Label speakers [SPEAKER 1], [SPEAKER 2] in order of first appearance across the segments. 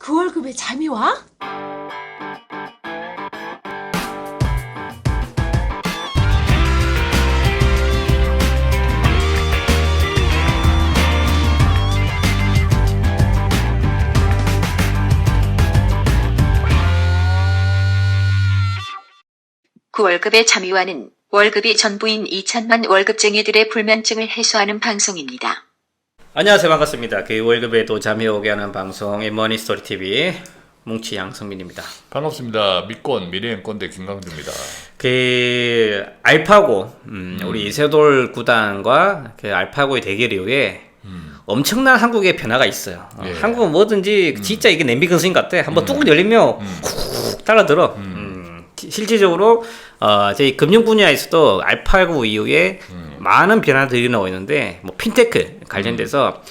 [SPEAKER 1] 그 월급에 잠이 와?
[SPEAKER 2] 그 월급의 참여와는 월급이 전부인 2천만 월급쟁이들의 불면증을 해소하는 방송입니다.
[SPEAKER 3] 안녕하세요 반갑습니다. 그 월급에 도 잠이 오게 하는 방송 머니 스토리 TV 뭉치 양성민입니다.
[SPEAKER 4] 반갑습니다. 믿곤 미래의 꼰대 김강주입니다.
[SPEAKER 3] 그 알파고 음, 우리 이세돌 구단과 그 알파고의 대결 이후에 엄청난 한국의 변화가 있어요. 어,
[SPEAKER 4] 예.
[SPEAKER 3] 한국은 뭐든지 진짜 이게 냄비 근수인 같아. 한번 뚜껑 열리면 훅 달라들어. 음, 시- 실질적으로 어, 저희 금융 분야에서도 알파고 이후에 많은 변화들이 일어나고 있는데 뭐 핀테크 관련돼서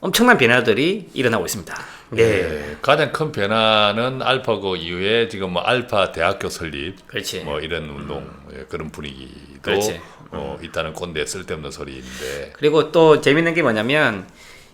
[SPEAKER 3] 엄청난 변화들이 일어나고 있습니다. 네.
[SPEAKER 4] 예, 가장 큰 변화는 알파고 이후에 지금 뭐 알파 대학교 설립,
[SPEAKER 3] 그렇지.
[SPEAKER 4] 뭐 이런 운동 예, 그런 분위기도
[SPEAKER 3] 그렇지.
[SPEAKER 4] 어, 있다는 꼰대 쓸데없는 소리인데
[SPEAKER 3] 그리고 또 재밌는 게 뭐냐면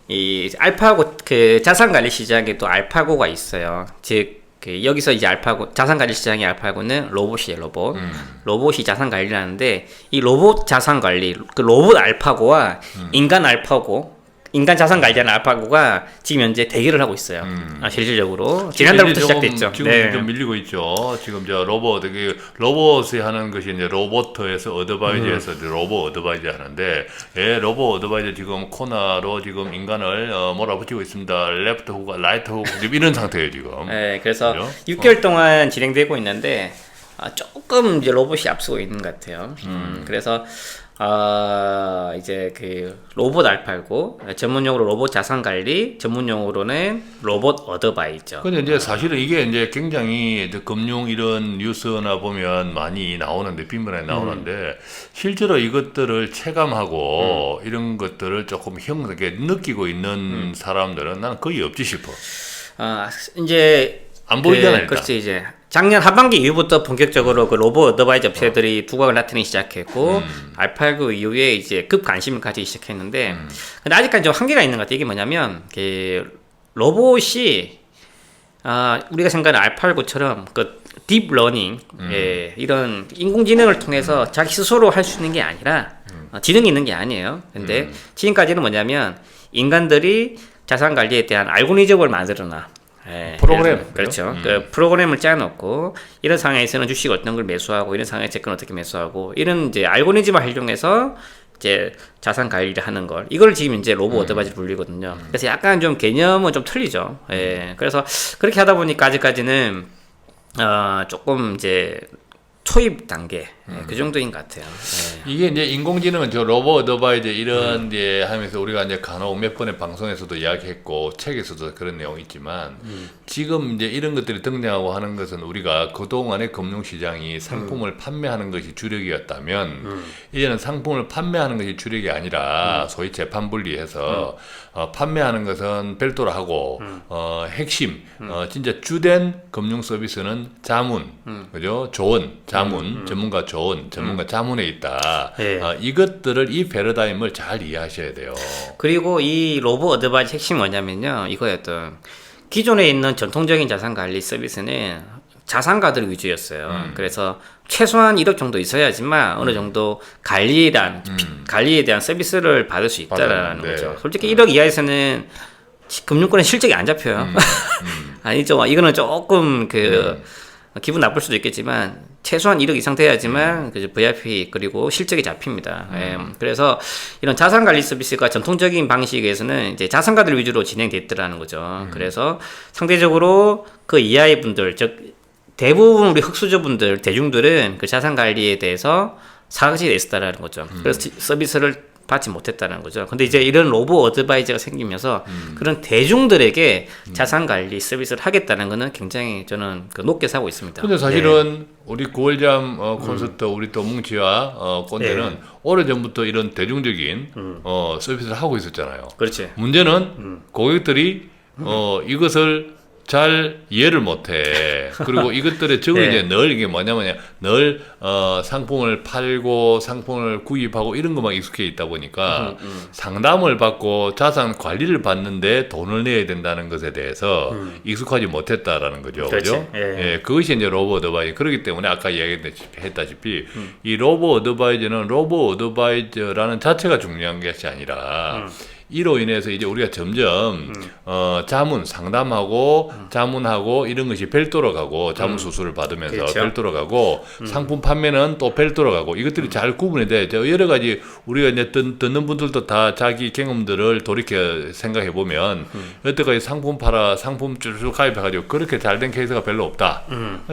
[SPEAKER 3] 이 알파고 그 자산 관리 시장에 또 알파고가 있어요. 즉 그 여기서 이제 알파고 자산 관리 시장의 알파고는 로봇이에요, 로봇. 로봇이 자산 관리를 하는데 이 로봇 자산 관리 그 로봇 알파고와 인간 알파고 인간 자산 관리하는 알파고가 지금 현재 대결을 하고 있어요. 아, 실질적으로 지난달부터
[SPEAKER 4] 조금
[SPEAKER 3] 시작됐죠.
[SPEAKER 4] 지금
[SPEAKER 3] 네.
[SPEAKER 4] 좀 밀리고 있죠. 지금 저 로봇 그 로봇이 하는 것이 이제 로보트에서 어드바이저에서
[SPEAKER 3] 음.
[SPEAKER 4] 로봇 어드바이저 하는데 예, 로봇 어드바이저 지금 코너로 지금 인간을 어, 몰아붙이고 있습니다. 레프트 훅, 라이트 훅 지금 이런 상태예요 지금.
[SPEAKER 3] 네, 그래서
[SPEAKER 4] 그죠?
[SPEAKER 3] 6개월 동안 진행되고 있는데 아, 조금 이제 로봇이 앞서고 있는 것 같아요. 음, 그래서 아 이제 그 로봇 알파고 전문용어로 로봇 자산 관리, 전문용어로는 로봇 어드바이저.
[SPEAKER 4] 근데 이제 사실은 이게 이제 굉장히 이제 금융 이런 뉴스나 보면 많이 나오는데 빈번하게 나오는데 실제로 이것들을 체감하고 이런 것들을 조금 형 이렇게 느끼고 있는 사람들은 나는 거의 없지 싶어.
[SPEAKER 3] 아 이제
[SPEAKER 4] 안 보이잖아,
[SPEAKER 3] 그. 그렇지 이제 작년 하반기 이후부터 본격적으로 그 로봇 어드바이저 업체들이 두각을 나타내기 시작했고
[SPEAKER 4] 음.
[SPEAKER 3] 알파고 이후에 이제 급 관심을 가지기 시작했는데 근데 아직까지 좀 한계가 있는 것 같아요. 이게 뭐냐면 그 로봇이 아 우리가 생각하는 알파고처럼 그 딥러닝
[SPEAKER 4] 음.
[SPEAKER 3] 예, 이런 인공지능을 통해서 자기 스스로 할 수 있는 게 아니라
[SPEAKER 4] 음.
[SPEAKER 3] 어, 지능이 있는 게 아니에요. 근데 지금까지는 뭐냐면 인간들이 자산 관리에 대한 알고리즘을 만들어놔. 예,
[SPEAKER 4] 프로그램,
[SPEAKER 3] 그렇죠.
[SPEAKER 4] 음.
[SPEAKER 3] 그 프로그램을 짜놓고 이런 상황에서는 주식 어떤 걸 매수하고 이런 상황에 채권 어떻게 매수하고 이런 이제 알고리즘을 활용해서 이제 자산 관리를 하는 걸 이걸 지금 이제 로봇 어드바이저 불리거든요. 그래서 약간 좀 개념은 좀 틀리죠. 예. 그래서 그렇게 하다 보니까 아직까지는 어 조금 이제 초입 단계 예, 그 정도인 것 같아요. 예.
[SPEAKER 4] 이게 이제 인공지능은 저 로봇 어드바이저 이런 이제 하면서 우리가 이제 간혹 몇 번의 방송에서도 이야기했고 책에서도 그런 내용이 있지만 지금 이제 이런 것들이 등장하고 하는 것은 우리가 그동안의 금융시장이 상품을 판매하는 것이 주력이었다면 이제는 상품을 판매하는 것이 주력이 아니라 소위 재판 분리해서 어, 판매하는 것은 별도로 하고 어, 핵심 어, 진짜 주된 금융 서비스는 자문 그죠? 조언 자문 전문가 조언 전문가 자문에 있다
[SPEAKER 3] 예.
[SPEAKER 4] 어, 이것들을 이 패러다임을 잘 이해하셔야 돼요
[SPEAKER 3] 그리고 이 로봇 어드바이저 핵심이 뭐냐면요. 이거였던 기존에 있는 전통적인 자산 관리 서비스는 자산가들 위주였어요.
[SPEAKER 4] 음.
[SPEAKER 3] 그래서 최소한 1억 정도 있어야지만 어느 정도 관리란 피- 관리에 대한 서비스를 받을 수 있다라는
[SPEAKER 4] 음. 네.
[SPEAKER 3] 거죠. 솔직히 1억 이하에서는 시- 금융권의 실적이 안 잡혀요.
[SPEAKER 4] 음.
[SPEAKER 3] 아니죠. 이거는 조금 그 기분 나쁠 수도 있겠지만 최소한 1억 이상 돼야지만 그 VIP 그리고 실적이 잡힙니다. 예. 그래서 이런 자산 관리 서비스가 전통적인 방식에서는 이제 자산가들 위주로 진행됐더라는 거죠. 그래서 상대적으로 그 이하의 분들 즉 대부분 우리 흑수저분들 대중들은 그 자산 관리에 대해서 사각지대에 있었다라는 거죠. 그래서 지- 서비스를 받지 못했다는 거죠. 근데 이제 이런 로보 어드바이저가 생기면서 그런 대중들에게 자산 관리 서비스를 하겠다는 거는 굉장히 저는 그 높게 사고 있습니다.
[SPEAKER 4] 근데 사실은 우리 9월잠 어, 콘서트 우리 또 뭉치와 어, 꼰대는
[SPEAKER 3] 네.
[SPEAKER 4] 오래전부터 이런 대중적인 어, 서비스를 하고 있었잖아요
[SPEAKER 3] 그렇지.
[SPEAKER 4] 문제는 고객들이 어, 이것을 잘 이해를 못해. 그리고 이것들의 적을
[SPEAKER 3] 네.
[SPEAKER 4] 이제 늘 이게 뭐냐면 늘 어, 상품을 팔고 상품을 구입하고 이런 것만 익숙해 있다 보니까
[SPEAKER 3] 음,
[SPEAKER 4] 상담을 받고 자산 관리를 받는데 돈을 내야 된다는 것에 대해서 익숙하지 못했다라는 거죠.
[SPEAKER 3] 음.
[SPEAKER 4] 그죠?
[SPEAKER 3] 예.
[SPEAKER 4] 그것이 이제 로보 어드바이저. 그렇기 때문에 아까 이야기했다시피
[SPEAKER 3] 음.
[SPEAKER 4] 이 로보 어드바이저는 로보 어드바이저라는 자체가 중요한 것이 아니라
[SPEAKER 3] 음.
[SPEAKER 4] 이로 인해서 이제 우리가 점점 어, 자문 상담하고
[SPEAKER 3] 음.
[SPEAKER 4] 자문하고 이런 것이 별도로 가고 자문 수술을 받으면서
[SPEAKER 3] 그렇죠.
[SPEAKER 4] 별도로 가고 상품 판매는 또 별도로 가고 이것들이 잘 구분이 돼. 저 여러 가지 우리가 이제 듣, 듣는 분들도 다 자기 경험들을 돌이켜 생각해 보면 여태까지 상품 팔아 상품 쭉 가입해가지고 그렇게 잘 된 케이스가 별로 없다.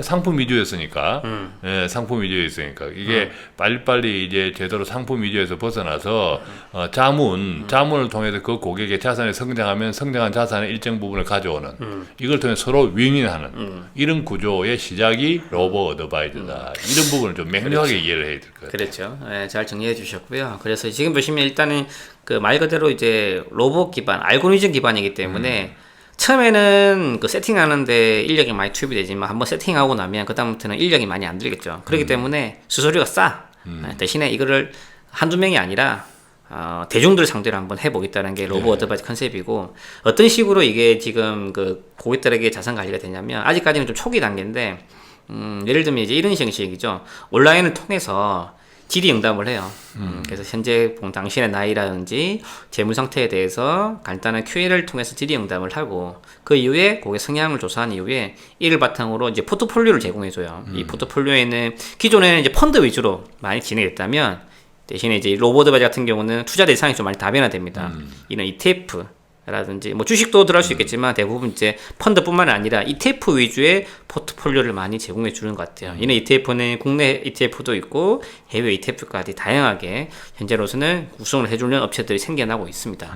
[SPEAKER 4] 상품 위주였으니까. 예, 상품 위주였으니까. 이게 빨리빨리 이제 제대로 상품 위주에서 벗어나서 어, 자문 자문을 통 해서 그 고객의 자산이 성장하면 성장한 자산의 일정 부분을 가져오는 이걸 통해 서로 윈윈하는 이런 구조의 시작이 로보 어드바이저다 이런 부분을 좀 명료하게 이해를 해야 될 것 같아요.
[SPEAKER 3] 그렇죠. 예, 잘 정리해 주셨고요. 그래서 지금 보시면 일단은 그 말 그대로 이제 로봇 기반, 알고리즘 기반이기 때문에 처음에는 그 세팅하는데 인력이 많이 투입이 되지만 한번 세팅하고 나면 그다음부터는 인력이 많이 안 들겠죠. 그렇기 때문에 수수료가 싸. 예, 대신에 이거를 한두 명이 아니라 어, 대중들 상대로 한번 해보겠다는 게 로봇 어드바이즈 컨셉이고 어떤 식으로 이게 지금 그 고객들에게 자산 관리가 되냐면 아직까지는 좀 초기 단계인데 음, 예를 들면 이제 이런 형식이죠. 온라인을 통해서 질의 응답을 해요. 음, 그래서 현재 본 당신의 나이라든지 재무 상태에 대해서 간단한 Q&A를 통해서 질의 응답을 하고 그 이후에 고객 성향을 조사한 이후에 이를 바탕으로 이제 포트폴리오를 제공해줘요. 이 포트폴리오에는 기존에는 이제 펀드 위주로 많이 진행됐다면 대신에 이제 로보드 바지 같은 경우는 투자 대상이 좀 많이 다변화됩니다. 이런 ETF 라든지 뭐 주식도 들어갈 수 있겠지만 대부분 이제 펀드뿐만 아니라 ETF 위주의 포트폴리오를 많이 제공해 주는 것 같아요. 이런 ETF는 국내 ETF도 있고 해외 ETF까지 다양하게 현재로서는 구성을 해주는 업체들이 생겨나고 있습니다.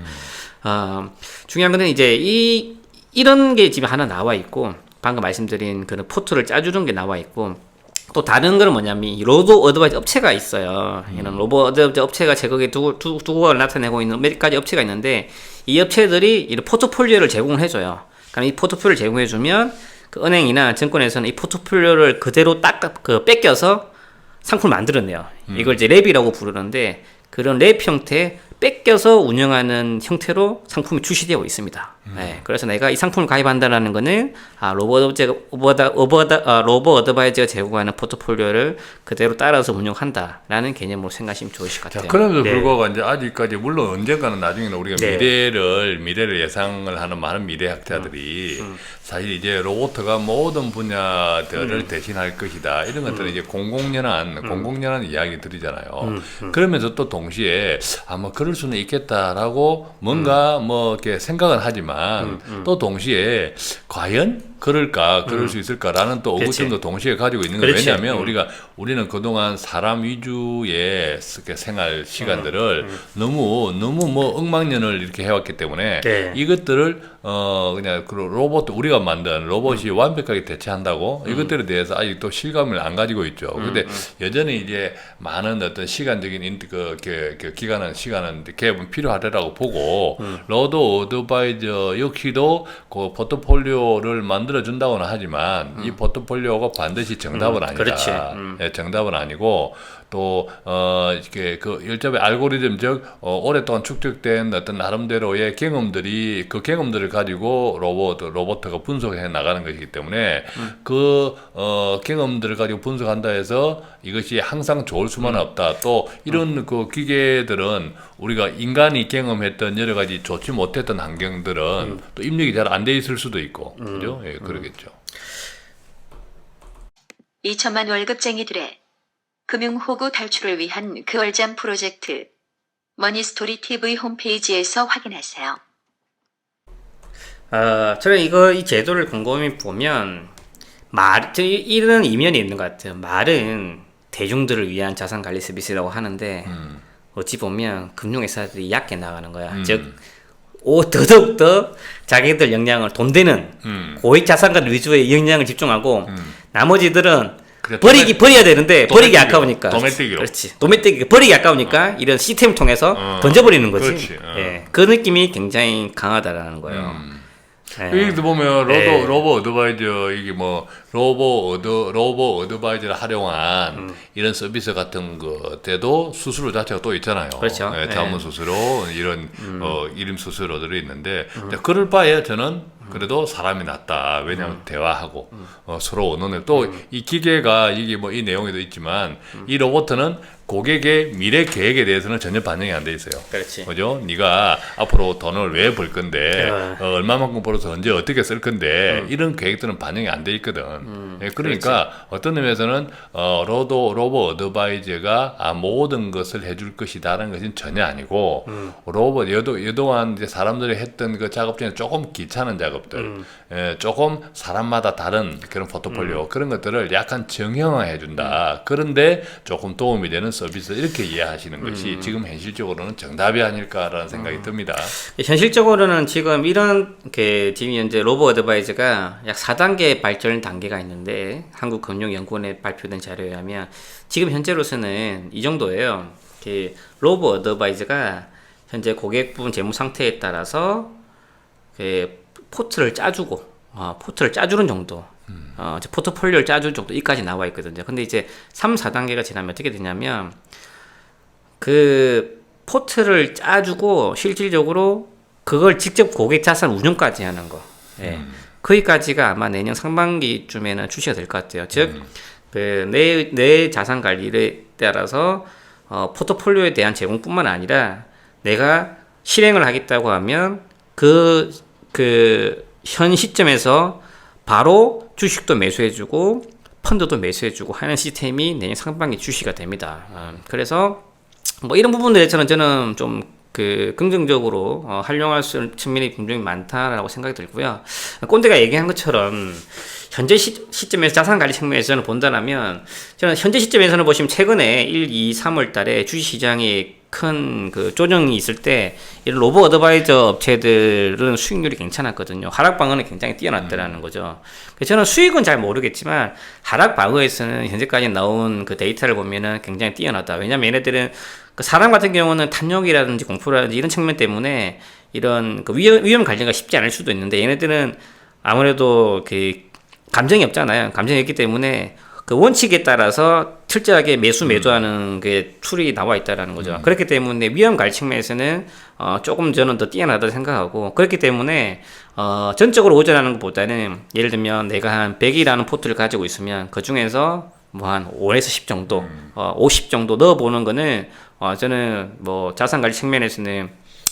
[SPEAKER 3] 어, 중요한 거는 이제 이 이런 게 지금 하나 나와 있고 방금 말씀드린 그런 포트를 짜주는 게 나와 있고 또 다른 거는 뭐냐면 이 로보 어드바이즈 업체가 있어요. 이런 로보 어드바이즈 업체가 제거에 두, 두, 두고를 나타내고 있는 몇 가지 업체가 있는데 이 업체들이 이런 포트폴리오를 제공을 해줘요. 그럼 이 포트폴리오를 제공해주면 그 은행이나 증권에서는 이 포트폴리오를 그대로 딱 그 뺏겨서 상품을 만들어내요. 이걸 이제 랩이라고 부르는데 그런 랩 형태 뺏겨서 운영하는 형태로 상품이 출시되고 있습니다. 네, 그래서 내가 이 상품을 가입한다라는 거는 아, 로봇 업체가 오버다, 오버다, 아, 로봇 어드바이저가 제공하는 포트폴리오를 그대로 따라서 운영한다라는 개념으로 생각하시면 좋으실 것
[SPEAKER 4] 자,
[SPEAKER 3] 같아요.
[SPEAKER 4] 그럼에도
[SPEAKER 3] 네.
[SPEAKER 4] 불구하고 이제 아직까지 물론 언젠가는 나중에는 우리가
[SPEAKER 3] 네.
[SPEAKER 4] 미래를 미래를 예상을 하는 많은 미래학자들이
[SPEAKER 3] 음,
[SPEAKER 4] 사실 이제 로봇가 모든 분야들을
[SPEAKER 3] 음.
[SPEAKER 4] 대신할 것이다 이런 것들은 이제 공공연한 공공연한 이야기 들이잖아요.
[SPEAKER 3] 음,
[SPEAKER 4] 그러면서 또 동시에 아마 그럴 수는 있겠다라고 뭔가 뭐 이렇게 생각은 하지만 또 동시에 과연 그럴까 그럴 수 있을까라는 또. 의구심도 동시에 가지고 있는 거예요. 왜냐하면
[SPEAKER 3] 음.
[SPEAKER 4] 우리가 우리는 그동안 사람 위주의 생활 시간들을 너무 너무 뭐 억만년을 이렇게 해왔기 때문에
[SPEAKER 3] 네.
[SPEAKER 4] 이것들을 어 그냥 그 로봇 우리가 만든 로봇이 완벽하게 대체한다고 이것들에 대해서 아직도 실감을 안 가지고 있죠. 근데 여전히 이제 많은 어떤 시간적인 인, 그, 그, 그 기간은 시간은 개업은 필요하다라고 보고 로드 어드바이저 역시도 그 포트폴리오를 만 들어 준다고는 하지만 이 포트폴리오가 반드시 정답은 아니다.
[SPEAKER 3] 그렇지. 음.
[SPEAKER 4] 예, 정답은 아니고 또 어, 이렇게 그 일점의 알고리즘 즉 어, 오랫동안 축적된 어떤 나름대로의 경험들이 그 경험들을 가지고 로봇 로봇가 분석해 나가는 것이기 때문에 그 어, 경험들을 가지고 분석한다 해서 이것이 항상 좋을 수만은 없다. 또 이런 그 기계들은 우리가 인간이 경험했던 여러 가지 좋지 못했던 환경들은 또 입력이 잘 안 돼 있을 수도 있고. 그죠? 예, 그러겠죠.
[SPEAKER 2] 2천만 월급쟁이들의 금융호구 탈출을 위한 그월잠 프로젝트 머니스토리 TV 홈페이지에서 확인하세요.
[SPEAKER 3] 어, 저는 이거 이 제도를 곰곰이 보면 말 이- 이런 이면이 있는 것 같아요. 말은 대중들을 위한 자산 관리 서비스라고 하는데 어찌 보면 금융회사들이 얕게 나가는 거야.
[SPEAKER 4] 음.
[SPEAKER 3] 즉, 오 더더욱 더 자기들 역량을 돈 되는
[SPEAKER 4] 음.
[SPEAKER 3] 고액 자산관 위주의 역량을 집중하고 나머지들은
[SPEAKER 4] 그래,
[SPEAKER 3] 버리기 버려야 되는데 버리기 아까우니까
[SPEAKER 4] 도매뜨기로.
[SPEAKER 3] 그렇지 도매뜨기 버리기 아까우니까 이런 시스템 을 통해서
[SPEAKER 4] 어.
[SPEAKER 3] 던져버리는 거지
[SPEAKER 4] 그렇지, 어.
[SPEAKER 3] 예, 그 느낌이 굉장히 강하다라는 거예요
[SPEAKER 4] 음.
[SPEAKER 3] 네.
[SPEAKER 4] 여기도 보면 로보
[SPEAKER 3] 네.
[SPEAKER 4] 로보 어드바이저 이게 뭐 로보 어드 로보 어드바이저를 활용한
[SPEAKER 3] 음.
[SPEAKER 4] 이런 서비스 같은 것에도 수수료 자체가 또 있잖아요.
[SPEAKER 3] 그렇죠.
[SPEAKER 4] 네,
[SPEAKER 3] 네.
[SPEAKER 4] 자문 수수료 이런 어, 이름 수수료들이 있는데 자, 그럴 바에 저는 그래도 사람이 낫다. 왜냐하면 대화하고 어, 서로 원하는 또이 기계가 이게 뭐 이 내용에도 있지만 이 로봇은 고객의 미래 계획에 대해서는 전혀 반영이 안 돼 있어요.
[SPEAKER 3] 그렇지.
[SPEAKER 4] 그죠? 네가 앞으로 돈을 왜 벌 건데
[SPEAKER 3] 네.
[SPEAKER 4] 어, 얼마만큼 벌어서 언제 어떻게 쓸 건데 이런 계획들은 반영이 안 돼 있거든. 예, 그러니까 어떤 의미에서는 어, 로도 로보 어드바이저가 아, 모든 것을 해줄 것이다라는 것은 전혀 아니고 로봇 여도 여동안 이제 사람들이 했던 그 작업 중에 조금 귀찮은 작업들, 예, 조금 사람마다 다른 그런 포트폴리오 그런 것들을 약간 정형화해 준다. 그런데 조금 도움이 되는 서비스 이렇게 이해하시는 것이 지금 현실적으로는 정답이 아닐까라는 생각이 듭니다.
[SPEAKER 3] 현실적으로는 지금 이런 그 지금 현재 로보 어드바이저가 약 4단계 발전 단계가 있는데 한국금융연구원에 발표된 자료에 의하면 지금 현재로서는 이 정도예요. 그 로보 어드바이저가 현재 고객분 재무 상태에 따라서 그 포트를 짜주고 어, 포트를 짜주는 정도 어, 이제 포트폴리오를 짜주는 정도 이까지 나와 있거든요. 근데 이제 3, 4단계가 지나면 어떻게 되냐면 그 포트를 짜주고 실질적으로 그걸 직접 고객 자산 운영까지 하는 거. 예. 거기까지가 아마 내년 상반기쯤에는 출시가 될 것 같아요. 즉, 그 내, 내 자산 관리에 따라서 어, 포트폴리오에 대한 제공뿐만 아니라 내가 실행을 하겠다고 하면 그, 그, 현 시점에서 바로 주식도 매수해주고 펀드도 매수해주고 하는 시스템이 내년 상반기 출시가 됩니다. 아, 그래서 뭐 이런 부분들에 저는 저는 좀 그 긍정적으로 어, 활용할 수 있는 측면이 굉장히 많다라고 생각이 들고요. 꼰대가 얘기한 것처럼 현재 시, 시점에서 자산 관리 측면에서 저는 본다면 저는 현재 시점에서는 보시면 최근에 1, 2, 3월 달에 주식 시장이 큰 그 조정이 있을 때 이런 로보 어드바이저 업체들은 수익률이 괜찮았거든요. 하락 방어는 굉장히 뛰어났다라는 거죠. 그래서 저는 수익은 잘 모르겠지만 하락 방어에서는 현재까지 나온 그 데이터를 보면은 굉장히 뛰어나다. 왜냐면 얘네들은 그 사람 같은 경우는 탐욕이라든지 공포라든지 이런 측면 때문에 이런 그 위험, 위험 관리가 쉽지 않을 수도 있는데 얘네들은 아무래도 그 감정이 없잖아요. 감정이 없기 때문에 그 원칙에 따라서 철저하게 매수 매도하는 그 툴이 나와 있다라는 거죠. 그렇기 때문에 위험 관리 측면에서는 어 조금 저는 더 뛰어나다 생각하고 그렇기 때문에 어 전적으로 오전하는 것보다는 예를 들면 내가 한 100이라는 포트를 가지고 있으면 그 중에서 뭐 한 5에서 10 정도, 어, 50 정도 넣어보는 거는, 어, 저는 뭐 자산 관리 측면에서는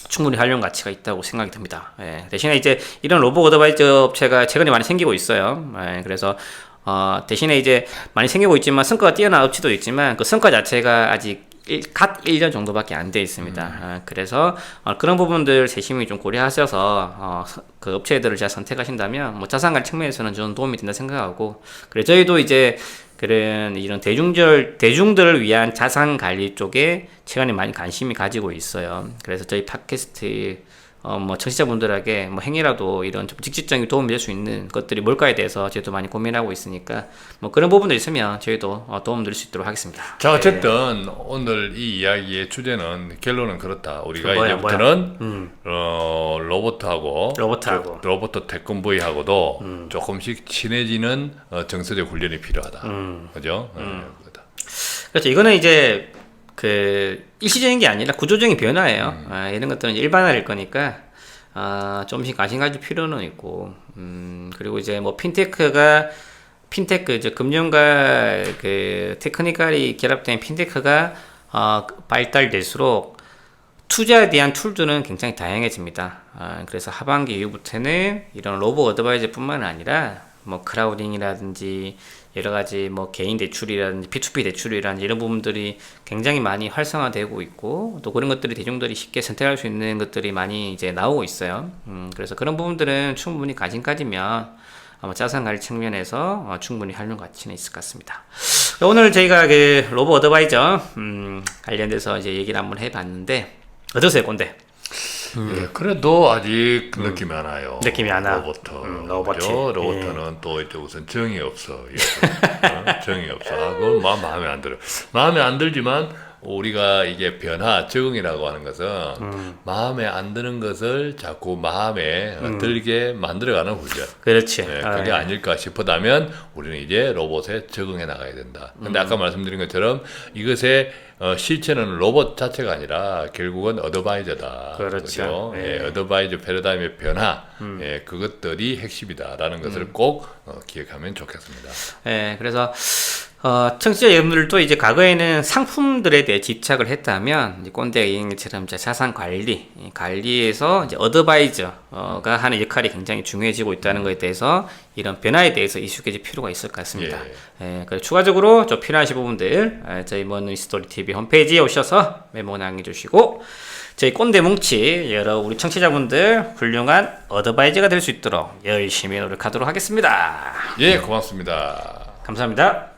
[SPEAKER 3] 충분히 활용 가치가 있다고 생각이 듭니다. 예, 대신에 이제 이런 로봇 어드바이저 업체가 최근에 많이 생기고 있어요. 예, 그래서 어, 대신에 이제 많이 생기고 있지만 성과가 뛰어난 업체도 있지만 그 성과 자체가 아직 일, 갓 1년 정도밖에 안 돼 있습니다. 아, 그래서 어, 그런 부분들 세심히 좀 고려하셔서 어, 서- 그 업체들을 잘 선택하신다면 뭐 자산관리 측면에서는 저는 도움이 된다 생각하고 그래 저희도 이제 그런 이런 대중절 대중들을 위한 자산 관리 쪽에 최근에 많이 관심이 가지고 있어요. 그래서 저희 팟캐스트 어, 뭐 청취자분들에게 뭐 행위라도 이런 좀 직접적인 도움이 될 수 있는 것들이 뭘까에 대해서 저희도 많이 고민하고 있으니까 뭐 그런 부분들 있으면 저희도 어, 도움 드릴 수 있도록 하겠습니다.
[SPEAKER 4] 자 어쨌든 오늘 이 이야기의 주제는 결론은 그렇다. 우리가
[SPEAKER 3] 뭐야,
[SPEAKER 4] 이제부터는 어, 로봇하고
[SPEAKER 3] 로봇하고.
[SPEAKER 4] 그 로봇 태권브이하고도 조금씩 친해지는 어, 정서적 훈련이 필요하다. 그죠? 어, 그거다.
[SPEAKER 3] 그렇죠. 이거는 이제 그 일시적인 게 아니라 구조적인 변화예요. 아, 이런 것들은 일반화될 거니까 아, 좀씩 관심 가질 필요는 있고, 음, 그리고 이제 뭐 핀테크가 핀테크 이제 금융과 그 테크니컬이 결합된 핀테크가 어, 발달될수록 투자에 대한 툴들은 굉장히 다양해집니다. 아, 그래서 하반기 이후부터는 이런 로보 어드바이저뿐만 아니라 뭐 크라우딩이라든지 여러 가지 뭐 개인 대출이라든지 P2P 대출이라든지 이런 부분들이 굉장히 많이 활성화되고 있고 또 그런 것들이 대중들이 쉽게 선택할 수 있는 것들이 많이 이제 나오고 있어요. 음, 그래서 그런 부분들은 충분히 가진 가지면 아마 자산 관리 측면에서 어, 충분히 활용 가치는 있을 것 같습니다. 오늘 저희가 그 로보 어드바이저 음, 관련돼서 이제 얘기를 한번 해봤는데 어떠세요, 꼰대?
[SPEAKER 4] 예, 그래도 아직 느낌이 안 와요.
[SPEAKER 3] 음. 느낌이 안 와.
[SPEAKER 4] 로봇.
[SPEAKER 3] 음, 로봇이.
[SPEAKER 4] 그죠? 로봇은 또 이제 우선 정이 없어. 이거. 어? 정이 없어. 아, 그건 마, 마음에 안 들어. 마음에 안 들지만 우리가 이게 변화, 적응이라고 하는 것은
[SPEAKER 3] 음.
[SPEAKER 4] 마음에 안 드는 것을 자꾸 마음에 어, 들게 만들어가는 후죠.
[SPEAKER 3] 그렇지.
[SPEAKER 4] 네,
[SPEAKER 3] 아,
[SPEAKER 4] 그게
[SPEAKER 3] 예.
[SPEAKER 4] 아닐까 싶다면 우리는 이제 로봇에 적응해 나가야 된다. 근데
[SPEAKER 3] 음.
[SPEAKER 4] 아까 말씀드린 것처럼 이것의 어, 실체는 로봇 자체가 아니라 결국은 어드바이저다.
[SPEAKER 3] 그렇죠.
[SPEAKER 4] 그죠?
[SPEAKER 3] 예.
[SPEAKER 4] 예, 어드바이저 패러다임의 변화,
[SPEAKER 3] 음.
[SPEAKER 4] 예, 그것들이 핵심이다라는 것을 꼭 어, 기억하면 좋겠습니다.
[SPEAKER 3] 예, 그래서 어, 청취자 여러분들도 이제 과거에는 상품들에 대해 집착을 했다면 이제 꼰대 이행처럼 이제 자산 관리, 이 관리에서 이제 어드바이저가 하는 역할이 굉장히 중요해지고 있다는 것에 대해서 이런 변화에 대해서 익숙해질 필요가 있을 것 같습니다. 예, 그리고 추가적으로 좀 필요하신 부분들 예, 저희 머니 스토리 TV 홈페이지에 오셔서 메모 남겨주시고 저희 꼰대 뭉치 여러 우리 청취자분들 훌륭한 어드바이저가 될 수 있도록 열심히 노력하도록 하겠습니다.
[SPEAKER 4] 예, 고맙습니다.
[SPEAKER 3] 감사합니다.